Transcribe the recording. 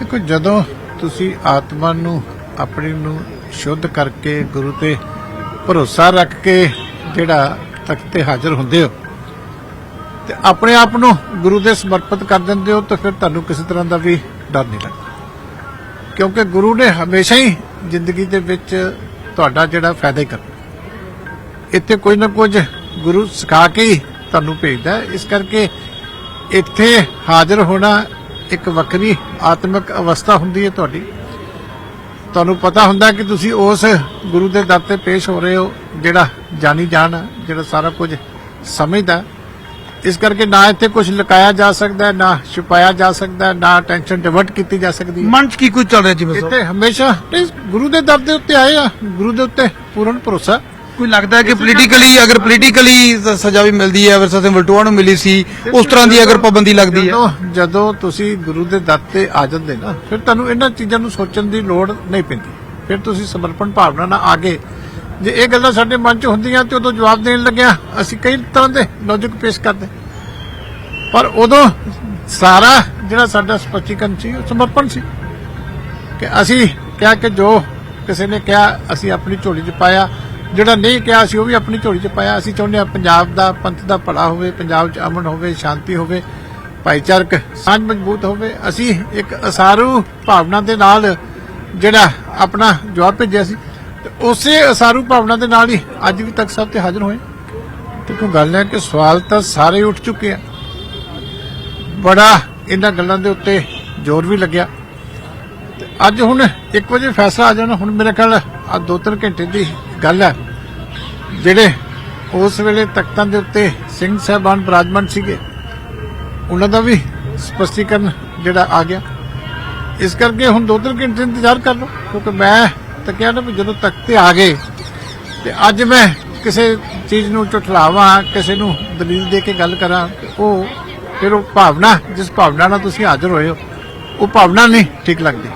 ਦੇਖੋ, ਜਦੋਂ ਤੁਸੀਂ ਆਤਮਾ ਨੂੰ, ਆਪਣੀ ਨੂੰ ਸ਼ੁੱਧ ਕਰਕੇ ਗੁਰੂ ਤੇ ਭਰੋਸਾ ਰੱਖ ਕੇ ਜਿਹੜਾ ਤਖਤ ਤੇ ਹਾਜ਼ਰ ਹੁੰਦੇ ਹੋ, ਤੇ ਆਪਣੇ ਆਪ ਨੂੰ ਗੁਰੂ ਦੇ ਸਮਰਪਿਤ ਕਰ ਦਿੰਦੇ ਹੋ, ਤਾਂ ਫਿਰ ਤੁਹਾਨੂੰ ਕਿਸੇ ਤਰ੍ਹਾਂ ਦਾ ਵੀ ਡਰ ਨਹੀਂ ਲੱਗਦਾ। ਕਿਉਂਕਿ ਗੁਰੂ ਨੇ ਹਮੇਸ਼ਾ ਹੀ ਜ਼ਿੰਦਗੀ ਦੇ ਵਿੱਚ ਤੁਹਾਡਾ ਜਿਹੜਾ ਫਾਇਦਾ ਹੀ ਕਰਨਾ। ਇੱਥੇ ਕੁਝ ਨਾ ਕੁਝ ਗੁਰੂ ਸਿਖਾ ਕੇ ਹੀ ਤੁਹਾਨੂੰ ਭੇਜਦਾ ਇਸ ਕਰਕੇ ਇੱਥੇ ਹਾਜ਼ਰ ਹੋਣਾ ਇੱਕ ਵੱਖਰੀ ਆਤਮਿਕ ਅਵਸਥਾ ਹੁੰਦੀ ਹੈ ਤੁਹਾਡੀ। ਤੁਹਾਨੂੰ ਪਤਾ ਹੁੰਦਾ ਕਿ ਤੁਸੀਂ ਉਸ ਗੁਰੂ ਦੇ ਦਰ ਤੇ ਪੇਸ਼ ਹੋ ਰਹੇ ਹੋ ਜਿਹੜਾ ਜਾਣੀ ਜਾਣ ਜਿਹੜਾ ਸਾਰਾ ਕੁਝ ਸਮਝਦਾ। ਇਸ ਕਰਕੇ ਨਾ ਇੱਥੇ ਕੁਝ ਲੁਕਾਇਆ ਜਾ ਸਕਦਾ ਨਾ ਛੁਪਾਇਆ ਜਾ ਸਕਦਾ ਨਾ ਟੈਨਸ਼ਨ ਡਿਵਰਟ ਕੀਤੀ ਜਾ ਸਕਦੀ ਮਨ ਚ ਕੀ ਕੁਝ ਚੱਲ ਰਿਹਾ ਸਾਹਿਬ ਇੱਥੇ ਹਮੇਸ਼ਾ ਗੁਰੂ ਦੇ ਦਰ ਦੇ ਉੱਤੇ ਆਏ ਆ। ਗੁਰੂ ਦੇ ਉੱਤੇ ਪੂਰਨ ਭਰੋਸਾ। ਕੋਈ ਲੱਗਦਾ ਹੈ ਕਿ ਪੋਲੀਟੀਕਲੀ ਅਗਰ ਪੋਲੀਟੀਕਲੀ ਸਜ਼ਾ ਵੀ ਮਿਲਦੀ ਹੈ ਵਰਸਾ ਸਿੰਘ ਵਲਟੋਆ ਨੂੰ ਮਿਲੀ ਸੀ ਉਸ ਤਰ੍ਹਾਂ ਦੀ ਅਗਰ ਪਾਬੰਦੀ ਲੱਗਦੀ ਹੈ? ਜਦੋਂ ਜਦੋਂ ਤੁਸੀਂ ਗੁਰੂ ਦੇ ਦਰ ਤੇ ਆ ਜਾਂਦੇ ਨਾ ਫਿਰ ਤੁਹਾਨੂੰ ਇਹਨਾਂ ਚੀਜ਼ਾਂ ਨੂੰ ਸੋਚਣ ਦੀ ਲੋੜ ਨਹੀਂ ਪੈਂਦੀ। ਫਿਰ ਤੁਸੀਂ ਸਮਰਪਣ ਭਾਵਨਾ ਨਾਲ ਆਗੇ। ਜੇ ਇਹ ਗੱਲਾਂ ਸਾਡੇ ਮਨ 'ਚ ਹੁੰਦੀਆਂ ਤੇ ਉਦੋਂ ਜਵਾਬ ਦੇਣ ਲੱਗਿਆ ਅਸੀਂ ਕਈ ਤਰ੍ਹਾਂ ਦੇ ਲੌਜੀਕ ਪੇਸ਼ ਕਰਦੇ। ਪਰ ਉਦੋਂ ਸਾਰਾ ਜਿਹੜਾ ਸਾਡਾ ਸਪਸ਼ਟੀਕਰਨ ਸੀ ਉਹ ਸਮਰਪਣ ਸੀ। ਕਿ ਅਸੀਂ ਕਿਹਾ ਕਿ ਜੋ ਕਿਸੇ ਨੇ ਕਿਹਾ ਅਸੀਂ ਆਪਣੀ ਝੋਲੀ 'ਚ ਪਾਇਆ ਜਿਹੜਾ ਨਹੀਂ ਕਿਹਾ ਸੀ, ਉਹ ਵੀ ਆਪਣੀ ਝੋਲੀ 'ਚ ਪਾਇਆ। ਅਸੀਂ ਚਾਹੁੰਦੇ ਹਾਂ ਪੰਜਾਬ ਦਾ ਪੰਥ ਦਾ ਭਲਾ ਹੋਵੇ, ਪੰਜਾਬ 'ਚ ਅਮਨ ਹੋਵੇ, ਸ਼ਾਂਤੀ ਹੋਵੇ, ਭਾਈਚਾਰਕ ਸਾਂਝ ਮਜ਼ਬੂਤ ਹੋਵੇ। ਅਸੀਂ ਇੱਕ ਅਸਾਰੂ ਭਾਵਨਾ ਦੇ ਨਾਲ ਜਿਹੜਾ ਆਪਣਾ ਜਵਾਬ ਭੇਜਿਆ ਸੀ, ਤੇ ਉਸੇ ਅਸਾਰੂ ਭਾਵਨਾ ਦੇ ਨਾਲ ਹੀ ਅੱਜ ਵੀ ਤੱਕ ਸਭ ਤੇ ਹਾਜ਼ਰ ਹੋਏ। ਤੇ ਕੋਈ ਗੱਲ ਹੈ ਕਿ ਸਵਾਲ ਤਾਂ ਸਾਰੇ ਉੱਠ ਚੁੱਕੇ ਆ। ਬੜਾ ਇਹਨਾਂ ਗੱਲਾਂ ਦੇ ਉੱਤੇ ਜ਼ੋਰ ਵੀ ਲੱਗਿਆ। ਤੇ ਅੱਜ ਹੁਣ 1 ਵਜੇ ਫੈਸਲਾ ਆ ਜਾਣਾ। ਹੁਣ ਮੇਰੇ ਖਿਆਲ ਆ 2-3 ਘੰਟੇ ਦੀ ਗੱਲ ਹੈ। ਜਿਹੜੇ ਉਸ ਵੇਲੇ ਤਖਤਾਂ ਦੇ ਉੱਤੇ ਸਿੰਘ ਸਾਹਿਬਾਨ ਬਰਾਜਮਾਨ ਸੀਗੇ, ਉਹਨਾਂ ਦਾ ਵੀ ਸਪਸ਼ਟੀਕਰਨ ਜਿਹੜਾ ਆ ਗਿਆ। ਇਸ ਕਰਕੇ ਹੁਣ 2-3 ਘੰਟੇ ਇੰਤਜ਼ਾਰ ਕਰ ਲਓ, ਕਿਉਂਕਿ ਮੈਂ ਤਾਂ ਕਿਹਾ ਨਾ ਵੀ ਜਦੋਂ ਤਖਤ ਤੇ ਆ ਗਏ, ਤੇ ਅੱਜ ਮੈਂ ਕਿਸੇ ਚੀਜ਼ ਨੂੰ ਝੁਠਲਾਵਾਂ, ਕਿਸੇ ਨੂੰ ਦਲੀਲ ਦੇ ਕੇ ਗੱਲ ਕਰਾਂ ਉਹ ਫਿਰ ਉਹ ਭਾਵਨਾ, ਜਿਸ ਭਾਵਨਾ ਨਾਲ ਤੁਸੀਂ ਹਾਜ਼ਰ ਹੋਏ ਹੋ, ਉਹ ਭਾਵਨਾ ਨਹੀਂ ਠੀਕ ਲੱਗਦੀ।